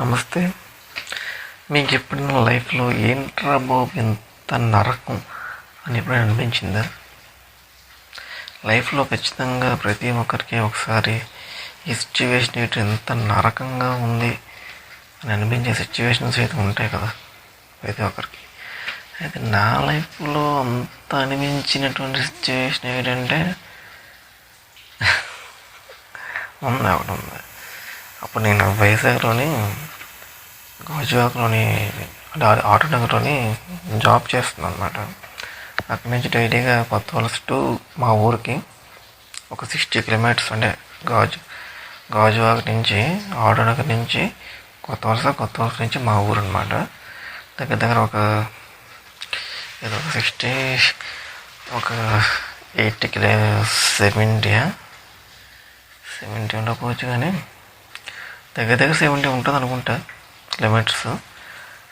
నమస్తే. మీకు ఎప్పుడైనా లైఫ్లో ఏంట్రా బాబు ఎంత నరకం అని ఎప్పుడైనా అనిపించిందా? లైఫ్లో ఖచ్చితంగా ప్రతి ఒక్కరికి ఒకసారి ఈ సిచ్యువేషన్ ఏంటి ఎంత నరకంగా ఉంది అని అనిపించే సిచ్యువేషన్స్ అయితే ఉంటాయి కదా ప్రతి ఒక్కరికి. అయితే నా లైఫ్లో అంత అనిపించినటువంటి సిచ్యువేషన్ ఏంటంటే ఉంది ఒకటి ఉంది. అప్పుడు నేను వైజాగ్లోని గాజువాక్లోని అంటే జాబ్ చేస్తున్నాను అనమాట అక్కడి నుంచి డైలీగా కొత్త వలస టు మా ఊరికి ఒక సిక్స్టీ కిలోమీటర్స్ అంటే గాజు గాజువాక్ నుంచి ఆటోనగర్ నుంచి కొత్త వలస కొత్త వలస నుంచి మా ఊరు అనమాట దగ్గర దగ్గర ఒక ఏదో ఒక సిక్స్టీ ఒక ఎయిటీ కిలో సెవెంటీ సెవెంటీ ఉండకపోవచ్చు కానీ దగ్గర దగ్గర సెవెంటీ ఉంటుంది అనుకుంటా కిలోమీటర్స్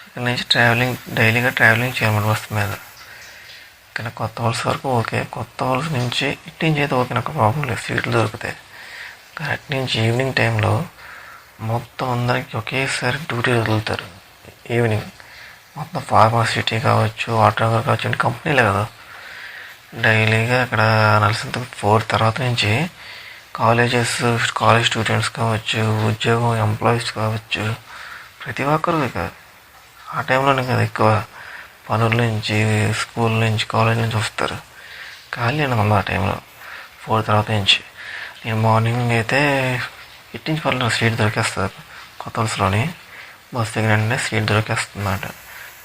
ఇక్కడ నుంచి ట్రావెలింగ్ డైలీగా ట్రావెలింగ్ చేయాలన్నమాట బస్ మీద. కానీ కొత్త వలస వరకు ఓకే. కొత్త వలస నుంచి ఇటు నుంచి అయితే ఓకే నాకు ప్రాబ్లం లేదు. సీట్లు దొరుకుతాయి. కానీ అటు నుంచి ఈవినింగ్ టైంలో మొత్తం అందరికి ఒకేసారి డ్యూటీ వదులుతారు. ఈవినింగ్ మొత్తం ఫార్మాసిటీ కావచ్చు ఆటో నగర్ కావచ్చు అంటే కంపెనీలే కదా. డైలీగా అక్కడ నలిసింత ఫోర్ తర్వాత నుంచి కాలేజెస్ కాలేజ్ స్టూడెంట్స్ కావచ్చు ఉద్యోగం ఎంప్లాయీస్ కావచ్చు ప్రతి ఒక్కరు ఇక ఆ టైంలోనే కదా ఎక్కువ పనుల నుంచి స్కూల్ నుంచి కాలేజ్ నుంచి వస్తారు. ఖాళీ ఉంది ఆ టైంలో ఫోర్ తర్వాత నుంచి. నేను మార్నింగ్ అయితే ఇటు నుంచి పర్లేదు సీట్ దొరికేస్తారు కొత్త వలసలోని బస్ దగ్గర వెంటనే సీట్ దొరికేస్తుందన్నమాట.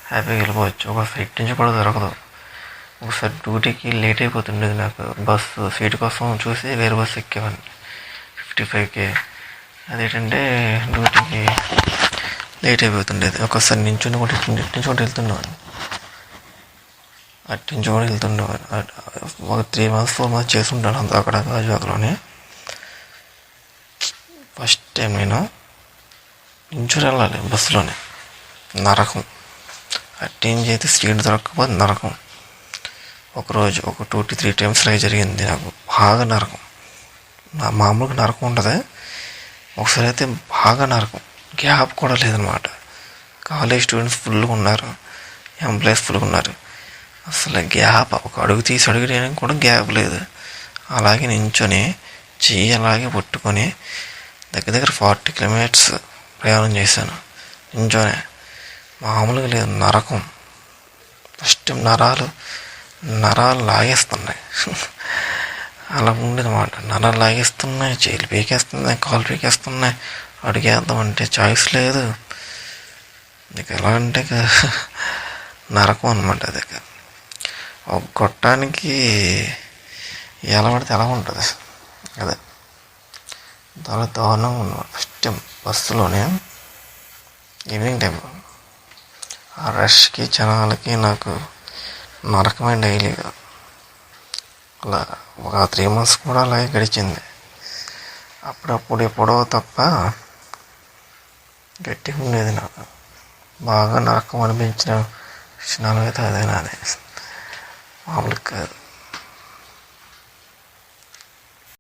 హ్యాపీగా వెళ్ళిపోవచ్చు. ఒకసారి ఇటు నుంచి కూడా దొరకదు. ఒకసారి డ్యూటీకి లేట్ అయిపోతుండేది నాకు. బస్సు సీట్ కోసం చూసి వేరే బస్సు ఎక్కేవాడిని ఫిఫ్టీ ఫైవ్కి అదేంటంటే డ్యూటీకి లేట్ అయిపోతుండేది. ఒకసారి నించుని కూడా ఇటు ఇటు నుంచి కూడా వెళ్తుండేవాడిని అటు నుంచి కూడా వెళ్తుండేవాడిని ఒక త్రీ మంత్స్ ఫోర్ మంత్స్ చేసి అంత అక్కడ గాజువాకలోనే. ఫస్ట్ టైం నేను నించుని వెళ్ళాలి బస్సులోనే. నరకం. అటు నుంచి అయితే సీట్ దొరకకపోతే నరకం. ఒకరోజు ఒక two to three times try జరిగింది నాకు. బాగా నరకం. నా మామూలుగా నరకం ఉంటుంది ఒకసారి అయితే బాగా నరకం. గ్యాప్ కూడా లేదనమాట. కాలేజ్ స్టూడెంట్స్ ఫుల్గా ఉన్నారు. ఎంప్లాయీస్ ఫుల్గా ఉన్నారు. అసలు గ్యాప్ ఒక అడుగు తీసి అడుగు తీయడానికి కూడా గ్యాప్ లేదు. అలాగే నించొని చెయ్యి అలాగే పట్టుకొని దగ్గర దగ్గర ఫార్టీ కిలోమీటర్స్ ప్రయాణం చేశాను. నించోనే. మామూలుగా లేదు. నరకం. ఫస్ట్ నరాలు నరాలు లాగేస్తున్నాయి. అలా ఉండేదన్నమాట నరాలు లాగేస్తున్నాయి చేతులు పీకేస్తున్నాయి కాలు పీకేస్తున్నాయి. అడిగేద్దామంటే చాయిస్ లేదు. ఇక ఎలా అంటే ఇక నరకం అనమాట అది ఒక గొట్టానికి ఎలా పడితే ఎలా ఉంటుంది. అదే. చాలా దారుణంగా ఉన్నమాట. ఫస్ట్ టైం బస్సులోనే ఈవినింగ్ టైం. ఆ రష్కి జనాలకి నాకు నరకమైన డైలీగా అలా ఒక త్రీ మంత్స్ కూడా అలాగే గడిచింది. అప్పుడప్పుడు ఎప్పుడో తప్ప గట్టిగా ఉండేది నాకు. బాగా నరకం అనిపించిన క్షణాలు అయితే అదే నాది. మామూలుగా కాదు.